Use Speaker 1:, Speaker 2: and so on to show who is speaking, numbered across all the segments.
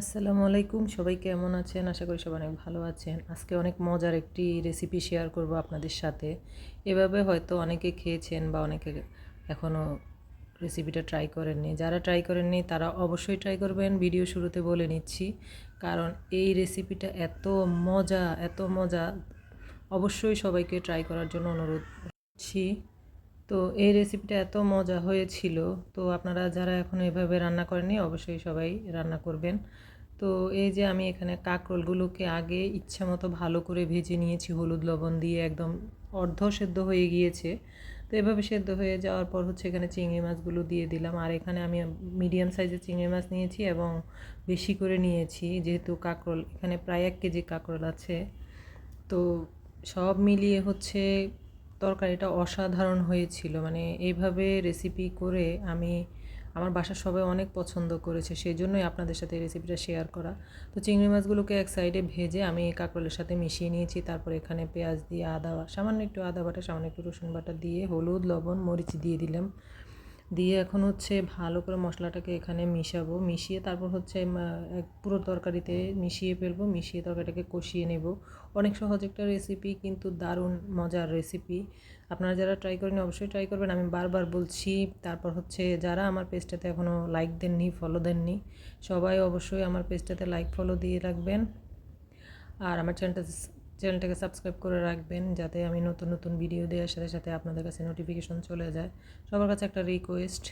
Speaker 1: আসসালামু আলাইকুম, সবাই কেমন আছেন? আশা করি সবাই অনেক ভালো আছেন। আজকে অনেক মজার একটি রেসিপি শেয়ার করব আপনাদের সাথে। এভাবে হয়তো অনেকে খেয়েছেন বা অনেকে এখনও রেসিপিটা ট্রাই করেননি। যারা ট্রাই করেননি, তারা অবশ্যই ট্রাই করবেন। ভিডিও শুরুতে বলে নিচ্ছি। কারণ এই রেসিপিটা এত মজা এত মজা। অবশ্যই সবাইকে ট্রাই করার জন্য অনুরোধ করছি। তো এই রেসিপিটা এত মজা হয়েছিল। তো আপনারা যারা এখন এভাবে রান্না করেননি, অবশ্যই সবাই রান্না করবেন। তো এই যে আমি এখানে কাঁকরোলগুলোকে আগে ইচ্ছা মতো ভালো করে ভেজে নিয়েছি, হলুদ লবণ দিয়ে একদম অর্ধ সেদ্ধ হয়ে গিয়েছে। তো এভাবে সেদ্ধ হয়ে যাওয়ার পর হচ্ছে এখানে চিংড়ি মাছগুলো দিয়ে দিলাম। আর এখানে আমি মিডিয়াম সাইজের চিংড়ি মাছ নিয়েছি এবং বেশি করে নিয়েছি, যেহেতু কাঁকরোল, এখানে প্রায় এক কেজি কাঁকরোল আছে। তো সব মিলিয়ে হচ্ছে তরকারিটা অসাধারণ হয়েছিল। মানে এইভাবে রেসিপি করে আমি আমার বাসার সবাই অনেক পছন্দ করেছে সেই জন্যই আপনাদের সাথে এই রেসিপিটা শেয়ার করা। তো চিংড়ি মাছগুলোকে এক সাইডে ভেজে আমি কাঁকরোলের সাথে মিশিয়ে নিয়েছি, তারপর এখানে পেঁয়াজ দিয়ে আদা, সামান্য একটু আদা বাটা, সামান্য একটু রসুন বাটা দিয়ে হলুদ, লবণ, মরিচ দিয়ে দিলাম। দিয়ে এখন হচ্ছে ভালো করে মশলাটাকে এখানে মিশাবো। মিশিয়ে তারপর হচ্ছে পুরো তরকারিতে মিশিয়ে ফেলব, মিশিয়ে তরকারিটাকে কষিয়ে নেব। অনেক সহজ একটা রেসিপি কিন্তু দারুণ মজার রেসিপি আপনারা যারা ট্রাই করেন অবশ্যই ট্রাই করবেন। আমি বারবার বলছি, তারপর হচ্ছে যারা আমার পেজটাতে এখনও লাইক দেননি ফলো দেননি, সবাই অবশ্যই আমার পেজটাতে লাইক ফলো দিয়ে রাখবেন। আর আমার চ্যানেলটা চ্যানেলটাকে সাবস্ক্রাইব করে রাখবেন যাতে আমি নতুন নতুন ভিডিও দেওয়ার সাথে সাথে আপনাদের কাছে নোটিফিকেশন চলে যায়। সবার কাছে একটা রিকোয়েস্ট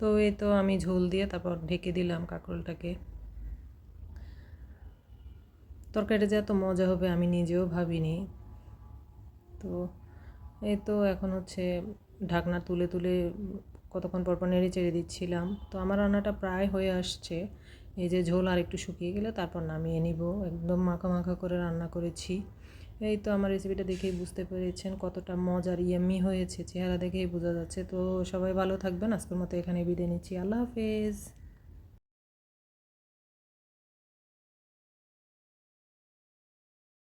Speaker 1: তো এই তো আমি ঝোল দিয়ে তারপর ঢেকে দিলাম কাঁকরোলটাকে। তরকারিটা যে এত মজা হবে আমি নিজেও ভাবিনি। তো এই তো এখন হচ্ছে ঢাকনা তুলে তুলে কতক্ষণ পর পর নেড়ে চেড়ে দিচ্ছিলাম। তো আমার রান্নাটা প্রায় হয়ে আসছে। এই যে ঝোল আর একটু শুকিয়ে গেলে তারপর নামিয়ে নিব। একদম মাখা মাখা করে রান্না করেছি। এই তো আমার রেসিপিটা দেখেই বুঝতে পেরেছেন কতটা মজার ইয়াম্মি হয়েছে। চেহারা দেখেই বোঝা যাচ্ছে। তো সবাই ভালো থাকবেন। আজকের মতো এখানে বিদায় নিচ্ছি। আল্লাহ হাফেজ।